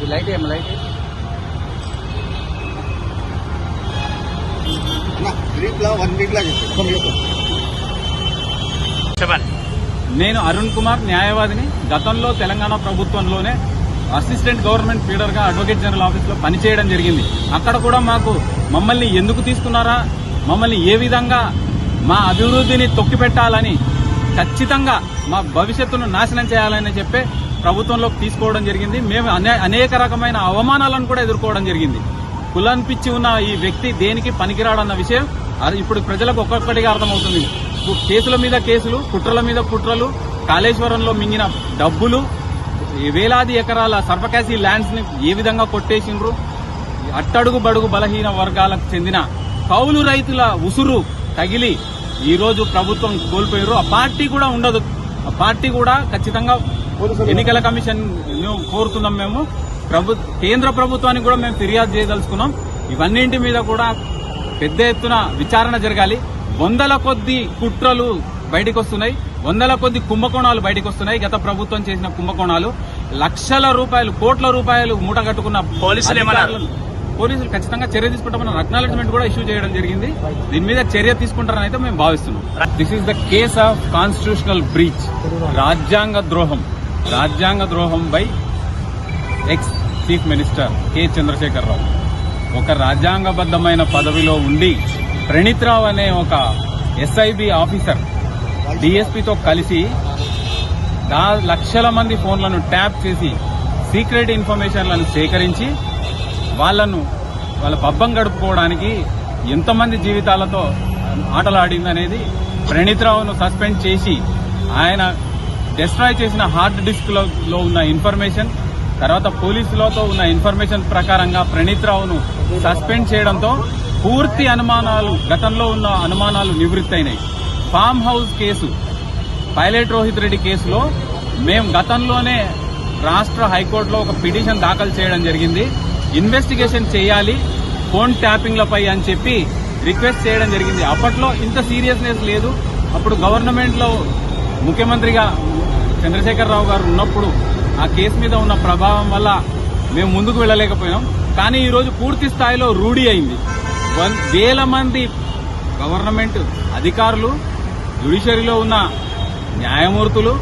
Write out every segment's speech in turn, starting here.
ఇది లైట్ ఏం లైట్ చెప్పండి చెప్పండి. నేను అరుణ్ కుమార్ న్యాయవాదిని గతంలో తెలంగాణ ప్రభుత్వంలోనే అసిస్టెంట్ గవర్నమెంట్ ఫీడర్గా అడ్వకేట్ జనరల్ ఆఫీస్లో పనిచేయడం జరిగింది. అక్కడ కూడా మాకు మమ్మల్ని ఎందుకు తీసుకున్నారా? మమ్మల్ని ఏ విధంగా మా అభివృద్ధిని తొక్కిపెట్టాలని ఖచ్చితంగా మా భవిష్యత్తును నాశనం చేయాలని చెప్పే ప్రభుత్వంలోకి తీసుకోవడం జరిగింది. మేము అనే అనేక రకమైన అవమానాలను కూడా ఎదుర్కోవడం జరిగింది. కులనిపించి ఉన్న ఈ వ్యక్తి దేనికి పనికిరాడన్న విషయం అది ఇప్పుడు ప్రజలకు ఒక్కొక్కటిగా అర్థమవుతుంది. కేసుల మీద కేసులు కుట్రల మీద కుట్రలు కాళేశ్వరంలో మింగిన డబ్బులు వేలాది ఎకరాల సర్వకాసి ల్యాండ్స్ని ఏ విధంగా కొట్టేసిండ్రు? అట్టడుగు బడుగు బలహీన వర్గాలకు చెందిన కౌలు రైతుల ఉసురు తగిలి ఈరోజు ప్రభుత్వం కోల్పోయారు ఆ పార్టీ కూడా ఉండదు. ఆ పార్టీ కూడా ఖచ్చితంగా ఎన్నికల కమిషన్ కోరుతున్నాం మేము. ప్రభు కేంద్ర ప్రభుత్వానికి కూడా మేము ఫిర్యాదు చేయదలుచుకున్నాం. ఇవన్నింటి మీద కూడా పెద్ద ఎత్తున విచారణ జరగాలి. వందల కొద్ది కుట్రలు బయటకు వస్తున్నాయి వందల కొద్ది కుంభకోణాలు బయటకు వస్తున్నాయి గత ప్రభుత్వం చేసిన కుంభకోణాలు. లక్షల రూపాయలు కోట్ల రూపాయలు మూట కట్టుకున్న పోలీసులు పోలీసులు ఖచ్చితంగా చర్య తీసుకుంటామన్న అక్నాలజ్మెంట్ కూడా ఇష్యూ చేయడం జరిగింది. దీని మీద చర్య తీసుకుంటారని అయితే మేము భావిస్తున్నాం. This is the case of constitutional breach రాజ్యాంగ ద్రోహం. రాజ్యాంగ ద్రోహం by ex chief minister K. Chandrasekhar Rao. ఒక రాజ్యాంగబద్ధమైన పదవిలో ఉండి ప్రణీత్ రావు అనే ఒక ఎస్ఐబి ఆఫీసర్ డిఎస్పితో కలిసి దా లక్షల మంది ఫోన్లను ట్యాప్ చేసి సీక్రెట్ ఇన్ఫర్మేషన్లను సేకరించి వాళ్ళను వాళ్ళ పబ్బం గడుపుకోవడానికి ఎంతమంది జీవితాలతో ఆటలాడిందనేది ప్రణీత్రావును ప్రణీత్ రావును సస్పెండ్ చేసి ఆయన డిస్ట్రాయ్ చేసిన హార్డ్ డిస్క్లో ఉన్న ఇన్ఫర్మేషన్ తర్వాత పోలీసులతో ఉన్న ఇన్ఫర్మేషన్ ప్రకారంగా ప్రణీత్ రావును సస్పెండ్ చేయడంతో పూర్తి అనుమానాలు గతంలో ఉన్న అనుమానాలు నివృత్తైనాయి farm house case pilot Rohit Reddy కేసులో మేము గతంలోనే రాష్ట్ర హైకోర్టులో ఒక పిటిషన్ దాఖలు చేయడం జరిగింది. ఇన్వెస్టిగేషన్ చేయాలి ఫోన్ ట్యాపింగ్లపై అని చెప్పి రిక్వెస్ట్ చేయడం జరిగింది. అప్పట్లో ఇంత సీరియస్నెస్ లేదు. అప్పుడు గవర్నమెంట్లో ముఖ్యమంత్రిగా చంద్రశేఖరరావు గారు ఉన్నప్పుడు ఆ కేసు మీద ఉన్న ప్రభావం వల్ల మేము ముందుకు వెళ్ళలేకపోయాం. కానీ ఈరోజు పూర్తి స్థాయిలో రూఢి అయింది. వన్- వేల మంది గవర్నమెంట్ అధికారులు జ్యుడిషియరీలో ఉన్న న్యాయమూర్తులు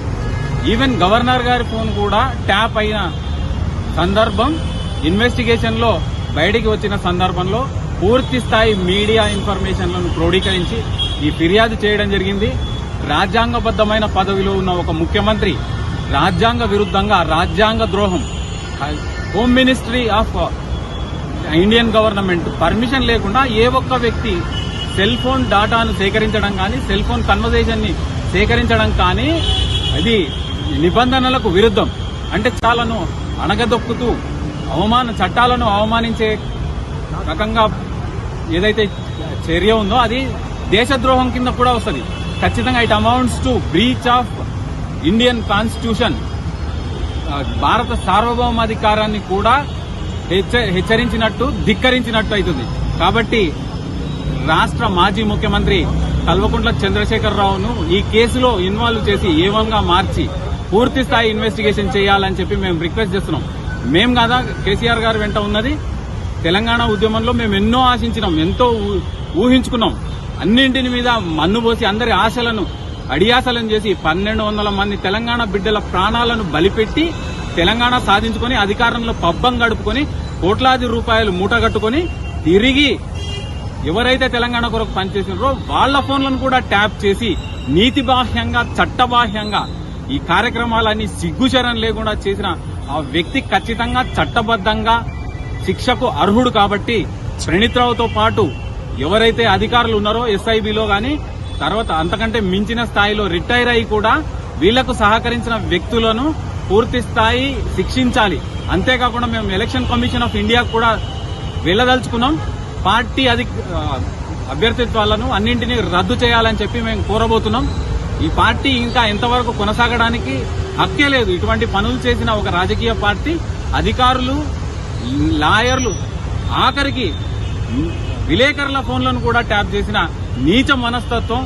ఈవెన్ గవర్నర్ గారి ఫోన్ కూడా ట్యాప్ అయిన సందర్భం ఇన్వెస్టిగేషన్లో బయటికి వచ్చిన సందర్భంలో పూర్తి స్థాయి మీడియా ఇన్ఫర్మేషన్లను క్రోడీకరించి ఈ ఫిర్యాదు చేయడం జరిగింది. రాజ్యాంగబద్ధమైన పదవిలో ఉన్న ఒక ముఖ్యమంత్రి రాజ్యాంగ విరుద్ధంగా రాజ్యాంగ ద్రోహం. Home ministry of Indian government permission లేకుండా ఏ ఒక్క వ్యక్తి సెల్ ఫోన్ డాటాను సేకరించడం కానీ సెల్ ఫోన్ కన్వర్జేషన్ని సేకరించడం కానీ అది నిబంధనలకు విరుద్ధం. అంటే చాలను అణగదొక్కుతూ అవమాన చట్టాలను అవమానించే రకంగా ఏదైతే చర్య ఉందో అది దేశద్రోహం కింద కూడా వస్తుంది. ఖచ్చితంగా it amounts to breach of Indian constitution భారత సార్వభౌమాధికారాన్ని కూడా హెచ్చ- హెచ్చరించినట్టు ధిక్కరించినట్టు అవుతుంది. కాబట్టి రాష్ట్ర మాజీ ముఖ్యమంత్రి కల్వకుంట్ల చంద్రశేఖరరావును ఈ కేసులో ఇన్వాల్వ్ చేసి ఏవంగా మార్చి పూర్తి స్థాయి ఇన్వెస్టిగేషన్ చేయాలని చెప్పి మేము రిక్వెస్ట్ చేస్తున్నాం. మేము కాదా కేసీఆర్ గారు వెంట ఉన్నది? తెలంగాణ ఉద్యమంలో మేము ఎన్నో ఆశించినాం ఎంతో ఊహించుకున్నాం. అన్నింటిని మీద మన్ను పోసి అందరి ఆశలను అడియాసలను చేసి పన్నెండు వందల మంది తెలంగాణ బిడ్డల ప్రాణాలను బలిపెట్టి తెలంగాణ సాధించుకొని అధికారంలో పబ్బం గడుపుకొని కోట్లాది రూపాయలు మూటగట్టుకొని తిరిగి ఎవరైతే తెలంగాణ కొరకు పనిచేసినారో వాళ్ళ ఫోన్లను కూడా ట్యాప్ చేసి నీతి బాహ్యంగా చట్టబాహ్యంగా ఈ కార్యక్రమాలన్నీ సిగ్గుచరం లేకుండా చేసిన ఆ వ్యక్తి ఖచ్చితంగా చట్టబద్ధంగా శిక్షకు అర్హుడు కాబట్టి ప్రణీత్రావుతో పాటు ఎవరైతే అధికారులు ఉన్నారో ఎస్ఐబిలో గాని తర్వాత అంతకంటే మించిన స్థాయిలో రిటైర్ అయి కూడా వీళ్ళకు సహకరించిన వ్యక్తులను పూర్తి స్థాయి శిక్షించాలి. అంతేకాకుండా మేము ఎలక్షన్ కమిషన్ ఆఫ్ ఇండియా కూడా వెళ్ళదలుచుకున్నాం. పార్టీ అధి అభ్యర్థిత్వాలను అన్నింటినీ రద్దు చేయాలని చెప్పి మేము కోరబోతున్నాం. ఈ పార్టీ ఇంకా ఎంతవరకు కొనసాగడానికి హక్కే లేదు. ఇటువంటి పనులు చేసిన ఒక రాజకీయ పార్టీ అధికారులు లాయర్లు ఆఖరికి విలేకరుల ఫోన్లను కూడా ట్యాప్ చేసిన నీచ మనస్తత్వం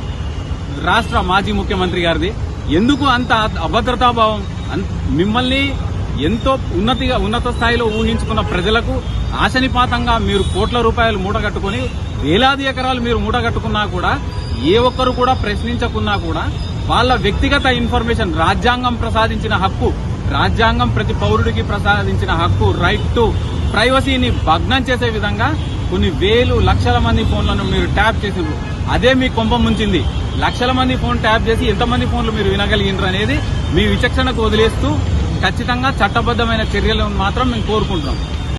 రాష్ట్ర మాజీ ముఖ్యమంత్రి గారిది. ఎందుకు అంత అభద్రతాభావం? మిమ్మల్ని ఎంతో ఉన్నతిగా ఉన్నత స్థాయిలో ఊహించుకున్న ప్రజలకు ఆశనిపాతంగా మీరు కోట్ల రూపాయలు మూటగట్టుకుని వేలాది ఎకరాలు మీరు మూటగట్టుకున్నా కూడా ఏ ఒక్కరు కూడా ప్రశ్నించకున్నా కూడా వాళ్ళ వ్యక్తిగత ఇన్ఫర్మేషన్ రాజ్యాంగం ప్రసాదించిన హక్కు రాజ్యాంగం ప్రతి పౌరుడికి ప్రసాదించిన హక్కు రైట్ టు ప్రైవసీని భగ్నం చేసే విధంగా కొన్ని వేలు లక్షల మంది ఫోన్లను మీరు ట్యాప్ చేసిండ్రు అదే మీ కొంప ముంచింది. లక్షల మంది ఫోన్ ట్యాప్ చేసి ఎంతమంది ఫోన్లు మీరు వినగలిగినారు అనేది మీ విచక్షణకు వదిలేస్తూ ఖచ్చితంగా చట్టబద్ధమైన చర్యలను మాత్రం మేము కోరుకుంటున్నాం.